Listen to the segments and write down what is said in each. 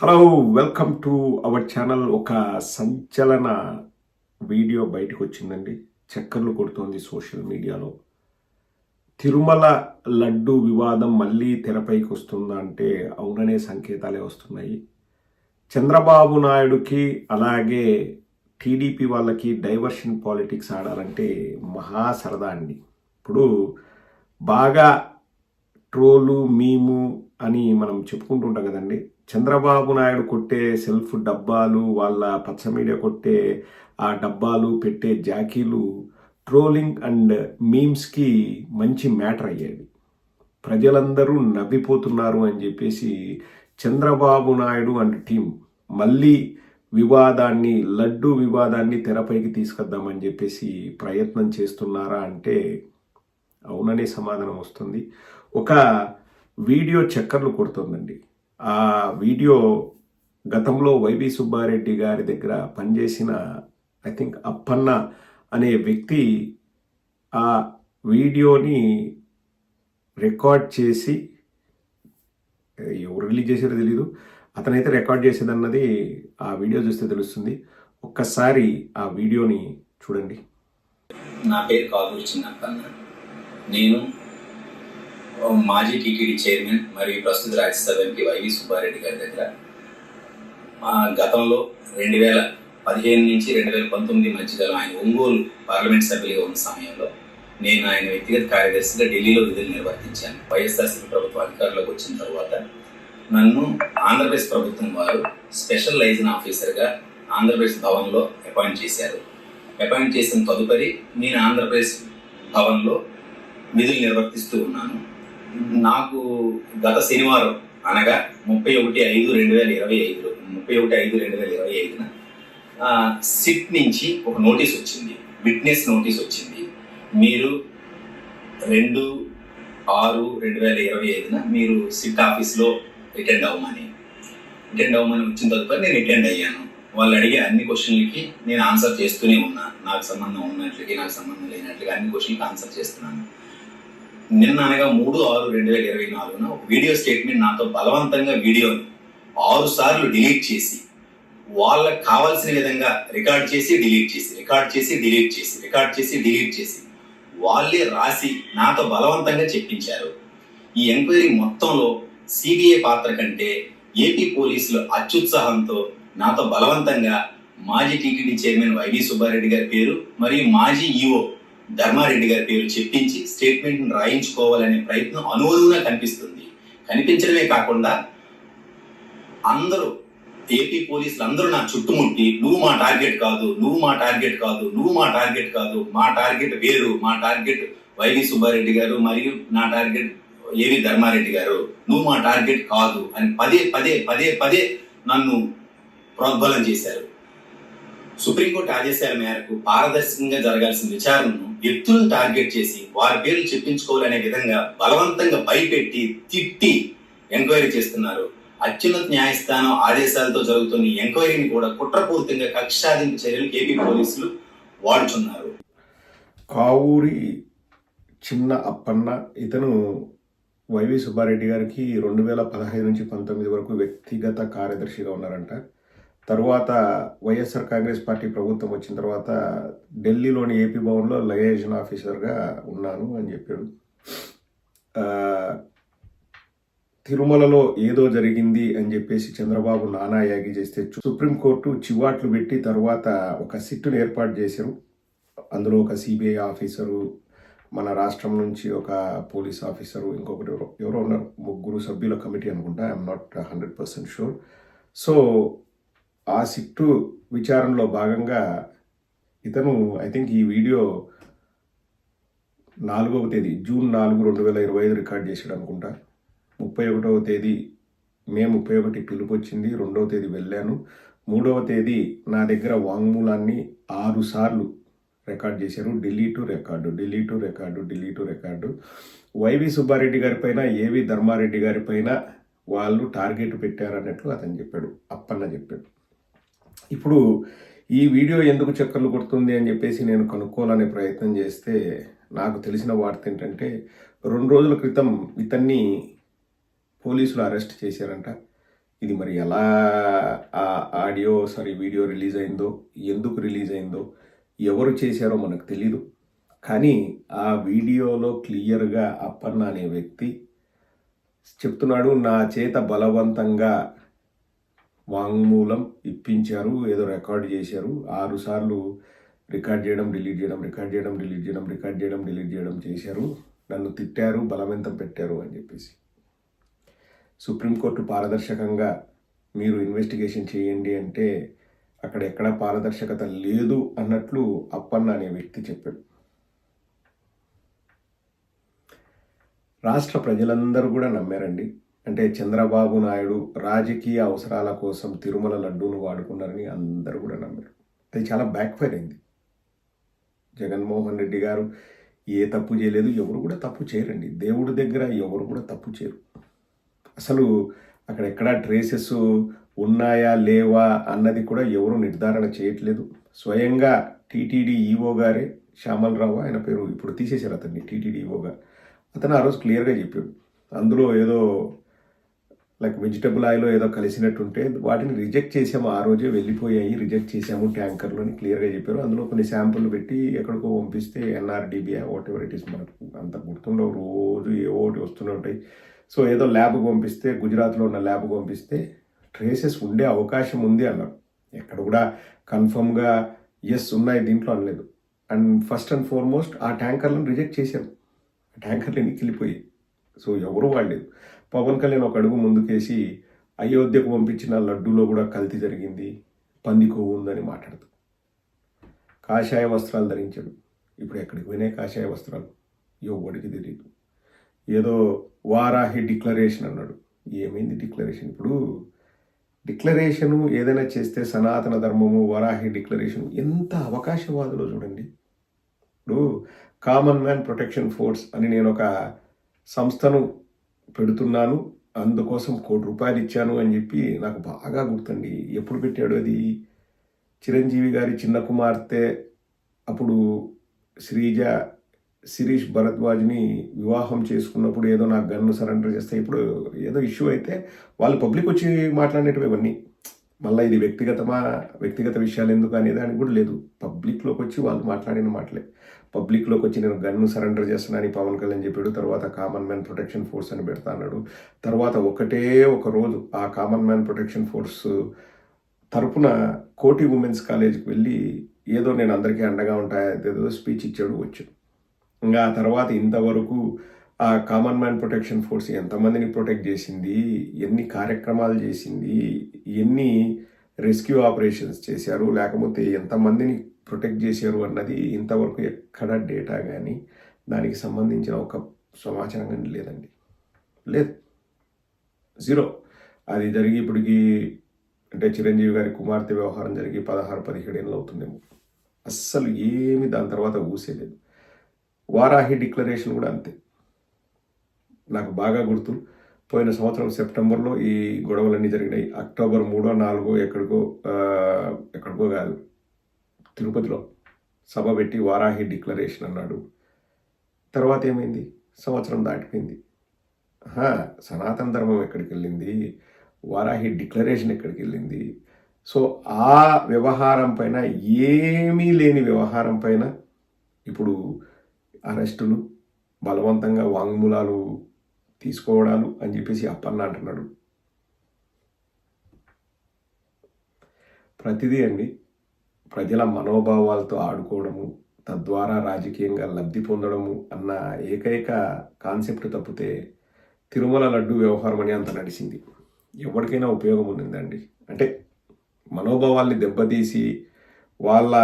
Hello welcome to our channel ఒక సంచలన video బయటకు వచ్చిందండి. చక్కర్లు కొడుతోంది సోషల్ మీడియాలో. తిరుమల లడ్డు వివాదం మళ్ళీ తెరపైకి వస్తుందా అంటే అవుననే సంకేతాలే వస్తున్నాయి. చంద్రబాబు నాయుడుకి అలాగే టీడీపీ వాళ్ళకి డైవర్షన్ పాలిటిక్స్ ఆడాలంటే మహా సరదా అండి. ఇప్పుడు బాగా ట్రోలు మీము అని మనం చెప్పుకుంటుంటాం కదండి. చంద్రబాబు నాయుడు కొట్టే సెల్ఫ్ డబ్బాలు వాళ్ళ పచ్చ మీడియా కొట్టే ఆ డబ్బాలు పెట్టే జాకీలు ట్రోలింగ్ అండ్ మీమ్స్కి మంచి మ్యాటర్ అయ్యేది. ప్రజలందరూ నవ్విపోతున్నారు అని చెప్పేసి చంద్రబాబు నాయుడు అండ్ టీం మళ్ళీ వివాదాన్ని లడ్డు వివాదాన్ని తెరపైకి తీసుకొద్దామని చెప్పేసి ప్రయత్నం చేస్తున్నారా అంటే అవుననే సమాధానం వస్తుంది. ఒక వీడియో చక్కర్లు కొడుతుందండి. ఆ వీడియో గతంలో వైవి సుబ్బారెడ్డి గారి దగ్గర పనిచేసిన ఐ థింక్ అప్పన్న అనే వ్యక్తి ఆ వీడియోని రికార్డ్ చేసి ఎవరు రిలీజ్ చేశారో తెలీదు అతనైతే రికార్డ్ చేసేదన్నది ఆ వీడియో చూస్తే తెలుస్తుంది. ఒక్కసారి ఆ వీడియోని చూడండి. నా పేరు కాదు చిన్నప్పన్న. నేను మాజీ టీటీడీ చైర్మన్ మరియు ప్రస్తుత రాజ్యసభ ఎంపీ వైవి సుబ్బారెడ్డి గారి దగ్గర మా గతంలో రెండు వేల పదిహేను నుంచి రెండు వేల పంతొమ్మిది మధ్యకాలం ఆయన ఒంగోలు పార్లమెంట్ సభ్యులుగా ఉన్న సమయంలో నేను ఆయన వ్యక్తిగత కార్యదర్శిగా ఢిల్లీలో విధులు నిర్వర్తించాను. వైఎస్ఆర్సీపీ ప్రభుత్వం అధికారంలోకి వచ్చిన తర్వాత నన్ను ఆంధ్రప్రదేశ్ ప్రభుత్వం వారు స్పెషల్ లైజన్ ఆఫీసర్గా ఆంధ్రప్రదేశ్ భవన్లో అపాయింట్ చేశారు. అపాయింట్ చేసిన తదుపరి నేను ఆంధ్రప్రదేశ్ భవన్లో విధులు నిర్వర్తిస్తూ ఉన్నాను. నాకు గత శనివారం అనగా ముప్పై ఒకటి ఐదు రెండు వేల ఇరవై ఐదులో ముప్పై ఒకటి ఐదు రెండు వేల ఇరవై ఐదున సిట్ నుంచి ఒక నోటీస్ వచ్చింది. విట్నెస్ నోటీస్ వచ్చింది. మీరు రెండు ఆరు రెండు వేల ఇరవై ఐదున మీరు సిట్ ఆఫీస్లో అటెండ్ అవ్వమని. అటెండ్ అవ్వమని వచ్చిన తదుపరి నేను అటెండ్ అయ్యాను. వాళ్ళు అడిగే అన్ని క్వశ్చన్లకి నేను ఆన్సర్ చేస్తూనే ఉన్నా. నాకు సంబంధం ఉన్నట్లుగా నాకు సంబంధం లేనట్లుగా అన్ని క్వశ్చన్లకి ఆన్సర్ చేస్తున్నాను. నిన్న అనగా మూడు ఆరు రెండు వేల ఇరవై నాలుగున ఒక వీడియో స్టేట్మెంట్ నాతో బలవంతంగా వీడియోని ఆరు సార్లు డిలీట్ చేసి వాళ్ళకి కావాల్సిన విధంగా రికార్డ్ చేసి డిలీట్ చేసి రికార్డ్ చేసి డిలీట్ చేసి రికార్డ్ చేసి డిలీట్ చేసి వాళ్ళే రాసి నాతో బలవంతంగా చెప్పించారు. ఈ ఎంక్వైరీ మొత్తంలో సిబిఐ పాత్ర కంటే ఏపీ పోలీసులు అత్యుత్సాహంతో నాతో బలవంతంగా మాజీ టీటీడీ చైర్మన్ వైవి సుబ్బారెడ్డి గారి పేరు మరియు మాజీ ఈఓ ధర్మారెడ్డి గారి పేరు చెప్పించి స్టేట్మెంట్ రాయించుకోవాలనే ప్రయత్నం అనువదువుగా కనిపిస్తుంది. కనిపించడమే కాకుండా అందరూ ఏపీ పోలీసులు అందరూ నా చుట్టుముట్టి నువ్వు మా టార్గెట్ కాదు నువ్వు మా టార్గెట్ కాదు నువ్వు మా టార్గెట్ కాదు మా టార్గెట్ వేరు మా టార్గెట్ వైవి సుబ్బారెడ్డి గారు మరియు నా టార్గెట్ ఏవి ధర్మారెడ్డి గారు నువ్వు మా టార్గెట్ కాదు అని పదే పదే పదే పదే నన్ను ప్రోద్బలం చేశారు. సుప్రీంకోర్టు ఆదేశాల మేరకు పారదర్శకంగా జరగాల్సిన విచారణను వ్యక్తులను టార్గెట్ చేసి వారి పేర్లు చెప్పించుకోవాలనే విధంగా బలవంతంగా భయపెట్టి తిట్టి ఎంక్వైరీ చేస్తున్నారు. అత్యున్నత న్యాయస్థానం ఆదేశాలతో జరుగుతున్న ఎంక్వైరీని కూడా కుట్రపూరితంగా కక్షాధింపు చర్యలు ఏపీ పోలీసులు వాడుచున్నారు. కావూరి చిన్న అప్పన్న ఇతను వైవి సుబ్బారెడ్డి గారికి రెండు వేల పదహైదు నుంచి పంతొమ్మిది వరకు వ్యక్తిగత కార్యదర్శిగా ఉన్నారంట. తర్వాత వైఎస్ఆర్ కాంగ్రెస్ పార్టీ ప్రభుత్వం వచ్చిన తర్వాత ఢిల్లీలోని ఏపీ భవన్లో లయేజన్ ఆఫీసర్గా ఉన్నాను అని చెప్పాడు. తిరుమలలో ఏదో జరిగింది అని చెప్పేసి చంద్రబాబు నానా యాగి చేస్తే సుప్రీంకోర్టు చివాట్లు పెట్టి తర్వాత ఒక సిట్టును ఏర్పాటు చేశారు. అందులో ఒక సిబిఐ ఆఫీసరు మన రాష్ట్రం నుంచి ఒక పోలీస్ ఆఫీసరు ఇంకొకటి ఎవరో ఎవరో ఉన్నారు ముగ్గురు సభ్యుల కమిటీ అనుకుంటా I'm not hundred percent sure. So ఆ సిట్టు విచారణలో భాగంగా ఇతను ఐ థింక్ ఈ వీడియో నాలుగవ తేదీ జూన్ నాలుగు రెండు వేల ఇరవై ఐదు రికార్డ్ చేశాడు అనుకుంటా. ముప్పై ఒకటవ తేదీ మే ముప్పై ఒకటి పిలుపు వచ్చింది రెండవ తేదీ వెళ్ళాను. మూడవ తేదీ నా దగ్గర వాంగ్మూలాన్ని ఆరు సార్లు రికార్డ్ చేశారు. Delete record delete record delete record. Y V Subba Reddy గారి పైన ఏవి ధర్మారెడ్డి గారి పైన వాళ్ళు టార్గెట్ పెట్టారన్నట్లు అతను చెప్పాడు అప్పన్న చెప్పాడు. ఇప్పుడు ఈ వీడియో ఎందుకు చక్కర్లు కొడుతుంది అని చెప్పేసి నేను కనుక్కోవాలనే ప్రయత్నం చేస్తే నాకు తెలిసిన వార్త ఏంటంటే రెండు రోజుల క్రితం ఇతన్ని పోలీసులు అరెస్ట్ చేశారంట. ఇది మరి ఎలా ఆ ఆడియో సారీ వీడియో రిలీజ్ అయిందో ఎందుకు రిలీజ్ అయిందో ఎవరు చేశారో మనకు తెలీదు. కానీ ఆ వీడియోలో క్లియర్గా అప్పన్న అనే వ్యక్తి చెప్తున్నాడు నా చేత బలవంతంగా వాంగ్మూలం ఇప్పించారు ఏదో రికార్డ్ చేశారు. ఆరు సార్లు రికార్డ్ చేయడం డిలీట్ చేయడం రికార్డ్ చేయడం డిలీట్ చేయడం రికార్డ్ చేయడం డిలీట్ చేయడం చేశారు. నన్ను తిట్టారు బలవంతం పెట్టారు అని చెప్పేసి. సుప్రీంకోర్టు పారదర్శకంగా మీరు ఇన్వెస్టిగేషన్ చేయండి అంటే అక్కడ ఎక్కడ పారదర్శకత లేదు అన్నట్లు అప్పన్న అనే వ్యక్తి చెప్పాడు. రాష్ట్ర ప్రజలందరూ కూడా నమ్మారండి. అంటే చంద్రబాబు నాయుడు రాజకీయ అవసరాల కోసం తిరుమల లడ్డూను వాడుకున్నారని అందరూ కూడా నమ్మారు. అది చాలా బ్యాక్ఫైర్ అయింది. జగన్మోహన్ రెడ్డి గారు ఏ తప్పు చేయలేదు ఎవరు కూడా తప్పు చేయరండి. దేవుడి దగ్గర ఎవరు కూడా తప్పు చేయరు. అసలు అక్కడ ఎక్కడా ట్రేసెస్ ఉన్నాయా లేవా అన్నది కూడా ఎవరు నిర్ధారణ చేయట్లేదు. స్వయంగా టీటీడీ ఈఓ గారే శ్యామలరావు ఆయన పేరు ఇప్పుడు తీసేశారు అతన్ని టీటీడీ ఈఓగా అతను ఆ రోజు క్లియర్గా చెప్పాడు. అందులో ఏదో లైక్ వెజిటబుల్ ఆయిల్ ఏదో కలిసినట్టుంటే వాటిని రిజెక్ట్ చేసాము. ఆ రోజే వెళ్ళిపోయాయి. రిజెక్ట్ చేసాము ట్యాంకర్లోని క్లియర్గా చెప్పారు. అందులో కొన్ని శాంపుల్ పెట్టి ఎక్కడికో పంపిస్తే ఎన్ఆర్డీబీఆ వాట్ ఎవర్ ఇట్ ఈస్ మనకు అంత గుర్తుండవు. రోజు ఏవో ఒకటి వస్తూనే ఉంటాయి. సో ఏదో ల్యాబ్కి పంపిస్తే గుజరాత్లో ఉన్న ల్యాబ్కి పంపిస్తే ట్రేసెస్ ఉండే అవకాశం ఉంది అన్నారు. ఎక్కడ కూడా కన్ఫర్మ్గా ఎస్ ఉన్నాయి దీంట్లో అనలేదు. అండ్ ఫస్ట్ అండ్ ఫార్మోస్ట్ ఆ ట్యాంకర్లను రిజెక్ట్ చేశారు. ఆ ట్యాంకర్లు ఎన్నికెళ్ళిపోయాయి. సో ఎవరు వాడలేదు. పవన్ కళ్యాణ్ ఒక అడుగు ముందుకేసి అయోధ్యకు పంపించిన లడ్డూలో కూడా కల్తీ జరిగింది పంది కొవ్వు ఉందని మాట్లాడుతూ. కాషాయ వస్త్రాలు ధరించాడు. ఇప్పుడు ఎక్కడికి పోయినాయి కాషాయ వస్త్రాలు? ఎవడికి తెలియదు ఏదో వారాహి డిక్లరేషన్ అన్నాడు. ఏమైంది డిక్లరేషన్? ఇప్పుడు డిక్లరేషను ఏదైనా చేస్తే సనాతన ధర్మము వరాహి డిక్లరేషన్ ఎంత అవకాశవాదులో చూడండి. ఇప్పుడు కామన్ మ్యాన్ ప్రొటెక్షన్ ఫోర్స్ అని నేను ఒక సంస్థను పెడుతున్నాను అందుకోసం కోటి రూపాయలు ఇచ్చాను అని చెప్పి నాకు బాగా గుర్తండి. ఎప్పుడు పెట్టాడు అది? చిరంజీవి గారి చిన్న కుమార్తె అప్పుడు శ్రీజ శిరీష్ భరద్వాజ్ని వివాహం చేసుకున్నప్పుడు ఏదో నాకు గన్ను సరెండర్ చేస్తే ఇప్పుడు ఏదో ఇష్యూ అయితే వాళ్ళు పబ్లిక్ వచ్చి మాట్లాడేటవి ఇవన్నీ. మళ్ళీ ఇది వ్యక్తిగతమా వ్యక్తిగత విషయాలు ఎందుకు అనేదానికి కూడా లేదు. పబ్లిక్లోకి వచ్చి వాళ్ళు మాట్లాడిన మాటలే. పబ్లిక్లోకి వచ్చి నేను గన్ను సరెండర్ చేస్తున్నానని పవన్ కళ్యాణ్ చెప్పాడు. తర్వాత కామన్ మ్యాన్ ప్రొటెక్షన్ ఫోర్స్ అని పెడతా అన్నాడు. తర్వాత ఒకటే ఒక రోజు ఆ కామన్ మ్యాన్ ప్రొటెక్షన్ ఫోర్స్ తరపున కోటి ఉమెన్స్ కాలేజ్కి వెళ్ళి ఏదో నేను అందరికీ అండగా ఉంటాయో ఏదో స్పీచ్ ఇచ్చాడు వచ్చాడు. ఇంకా ఆ తర్వాత ఇంతవరకు ఆ కామన్ మ్యాన్ ప్రొటెక్షన్ ఫోర్స్ ఎంతమందిని ప్రొటెక్ట్ చేసింది? ఎన్ని కార్యక్రమాలు చేసింది? ఎన్ని రెస్క్యూ ఆపరేషన్స్ చేశారు? లేకపోతే ఎంతమందిని ప్రొటెక్ట్ చేశారు అన్నది ఇంతవరకు ఎక్కడ డేటా కానీ దానికి సంబంధించిన ఒక సమాచారం కానీ లేదండి. లేదు. జీరో అది జరిగి ఇప్పటికి అంటే చిరంజీవి గారి కుమార్తె వ్యవహారం జరిగి పదహారు పదిహేడు ఏళ్ళు అవుతుందేమో. అస్సలు ఏమి దాని తర్వాత ఊసేలేదు. వారాహి డిక్లరేషన్ కూడా అంతే. నాకు బాగా గుర్తు. పోయిన సంవత్సరం సెప్టెంబర్లో ఈ గొడవలన్నీ జరిగినాయి. అక్టోబర్ మూడో నాలుగో ఎక్కడికో ఎక్కడికో కాదు. తిరుపతిలో సభ పెట్టి వారాహి డిక్లరేషన్ అన్నాడు. తర్వాత ఏమైంది? సంవత్సరం దాటిపోయింది. సనాతన ధర్మం ఎక్కడికి వెళ్ళింది? వారాహి డిక్లరేషన్ ఎక్కడికి వెళ్ళింది? సో ఆ వ్యవహారం పైన ఏమీ లేని వ్యవహారం పైన ఇప్పుడు అరెస్టులు బలవంతంగా వాంగ్మూలాలు తీసుకోవడాలు అని చెప్పేసి అప్పన్న అంటున్నాడు. ప్రతిదీ అండి. ప్రజల మనోభావాలతో ఆడుకోవడము తద్వారా రాజకీయంగా లబ్ధి పొందడము అన్న ఏకైక కాన్సెప్ట్ తప్పితే తిరుమల లడ్డు వ్యవహారం అని అంత నడిచింది. ఎవరికైనా ఉపయోగం ఉండిందండి. అంటే మనోభావాల్ని దెబ్బతీసి వాళ్ళ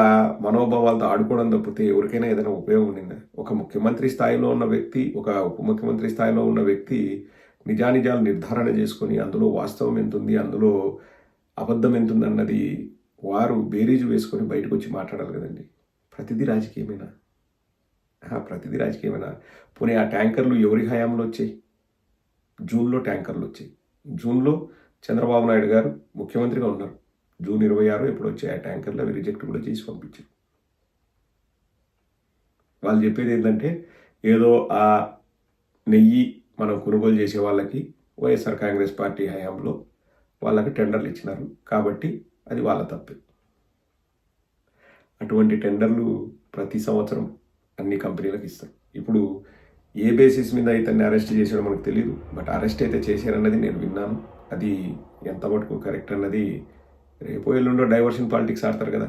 మనోభావాలతో ఆడుకోవడం తప్పితే ఎవరికైనా ఏదైనా ఉపయోగం ఉండిందా? ఒక ముఖ్యమంత్రి స్థాయిలో ఉన్న వ్యక్తి ఒక ఉప ముఖ్యమంత్రి స్థాయిలో ఉన్న వ్యక్తి నిజానిజాలు నిర్ధారణ చేసుకొని అందులో వాస్తవం ఎంత ఉంది అందులో అబద్ధం ఎంత అన్నది వారు బేరీజు వేసుకొని బయటకు వచ్చి మాట్లాడాలి కదండి. ప్రతిదీ రాజకీయమేనా? ప్రతిదీ రాజకీయమేనా? పోనీ ఆ ట్యాంకర్లు ఎవరి హయాంలో వచ్చాయి? జూన్లో ట్యాంకర్లు వచ్చాయి. జూన్లో చంద్రబాబు నాయుడు గారు ముఖ్యమంత్రిగా ఉన్నారు. జూన్ ఇరవై ఆరు ఇప్పుడు వచ్చే ఆ ట్యాంకర్లు అవి రిజెక్ట్ కూడా చేసి పంపించారు. వాళ్ళు చెప్పేది ఏంటంటే ఏదో ఆ నెయ్యి మనం కొనుగోలు చేసే వాళ్ళకి వైఎస్ఆర్ కాంగ్రెస్ పార్టీ హయాంలో వాళ్ళకి టెండర్లు ఇచ్చినారు. కాబట్టి అది వాళ్ళ తప్పే. అటువంటి టెండర్లు ప్రతి సంవత్సరం అన్ని కంపెనీలకు ఇస్తారు ఇప్పుడు ఏ బేసిస్ మీద ఇతన్ని అరెస్ట్ చేశాడో మనకు తెలియదు బట్ అరెస్ట్ అయితే చేశారన్నది నేను విన్నాను. అది ఎంత మటుకు కరెక్ట్ అన్నది రేపు ఎల్లుండో డైవర్షన్ పాలిటిక్స్ ఆడతారు కదా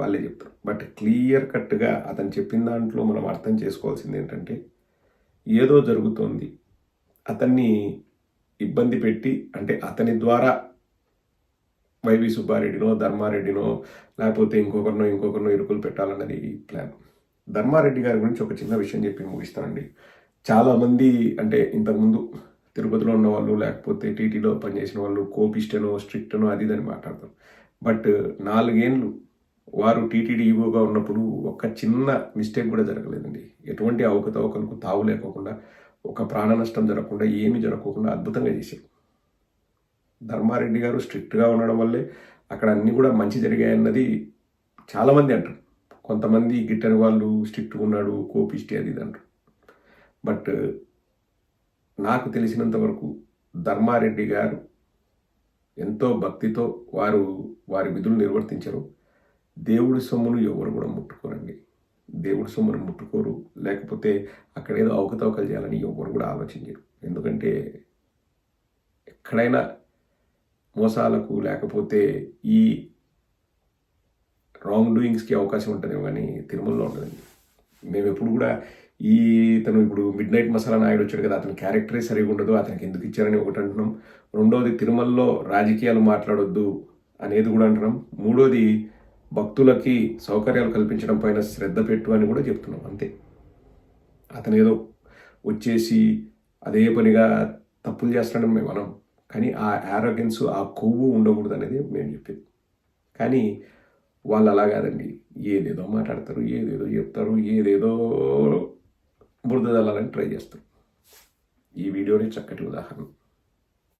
వాళ్ళే చెప్తారు. బట్ క్లియర్ కట్గా అతను చెప్పిన దాంట్లో మనం అర్థం చేసుకోవాల్సింది ఏంటంటే ఏదో జరుగుతోంది. అతన్ని ఇబ్బంది పెట్టి అంటే అతని ద్వారా వైవి సుబ్బారెడ్డినో ధర్మారెడ్డినో లేకపోతే ఇంకొకరినో ఇంకొకరినో ఇరుకులు పెట్టాలన్నది ప్లాన్. ధర్మారెడ్డి గారి గురించి ఒక చిన్న విషయం చెప్పి ముగిస్తానండి. చాలామంది అంటే ఇంతకుముందు తిరుపతిలో ఉన్న వాళ్ళు లేకపోతే టీటీలో పనిచేసిన వాళ్ళు కోపిస్టనో స్ట్రిక్టనో అది ఇదని మాట్లాడతాం బట్ నాలుగేండ్లు వారు టీటీడీ ఈవోగా ఉన్నప్పుడు ఒక చిన్న మిస్టేక్ కూడా జరగలేదండి. ఎటువంటి అవకతవకలకు తావు లేకోకుండా ఒక ప్రాణ నష్టం జరగకుండా ఏమీ జరగకుండా అద్భుతంగా చేశారు. ధర్మారెడ్డి గారు స్ట్రిక్ట్గా ఉండడం వల్లే అక్కడ అన్నీ కూడా మంచి జరిగాయన్నది చాలామంది అంటారు. కొంతమంది గిట్టని వాళ్ళు స్ట్రిక్ట్గా ఉన్నాడు కోపిస్టి అది ఇది అంటారు. బట్ నాకు తెలిసినంత వరకు ధర్మారెడ్డి గారు ఎంతో భక్తితో వారు వారి విధులు నిర్వర్తించరు. దేవుడి సొమ్మును ఎవరు కూడా ముట్టుకోరండి. దేవుడి సొమ్మును ముట్టుకోరు. లేకపోతే అక్కడ ఏదో అవకతవకలు చేయాలని ఎవరు కూడా ఆలోచించరు. ఎందుకంటే ఎక్కడైనా మోసాలకు లేకపోతే ఈ రాంగ్ డూయింగ్స్కి అవకాశం ఉంటుందేమో కానీ తిరుమలలో ఉంటుందండి మేము ఎప్పుడు కూడా ఈ తను ఇప్పుడు మిడ్ నైట్ మసాలా నాయుడు వచ్చాడు కదా అతని క్యారెక్టరే సరిగా ఉండదు అతనికి ఎందుకు ఇచ్చారని ఒకటి అంటున్నాం. రెండోది తిరుమలలో రాజకీయాలు మాట్లాడొద్దు అనేది కూడా అంటున్నాం. మూడోది భక్తులకి సౌకర్యాలు కల్పించడం పైన శ్రద్ధ పెట్టు అని కూడా చెప్తున్నాం అంతే. అతను ఏదో వచ్చేసి అదే పనిగా తప్పులు చేస్తాడని మేము మనం కానీ ఆ యారోగెన్స్ ఆ కొవ్వు ఉండకూడదు అనేది మేము చెప్పేది. కానీ వాళ్ళు అలా కాదండి. ఏదేదో మాట్లాడతారు ఏదేదో చెప్తారు ఏదేదో బురద చల్లాలని ట్రై చేస్తారు ఈ వీడియోని చక్కటి ఉదాహరణ.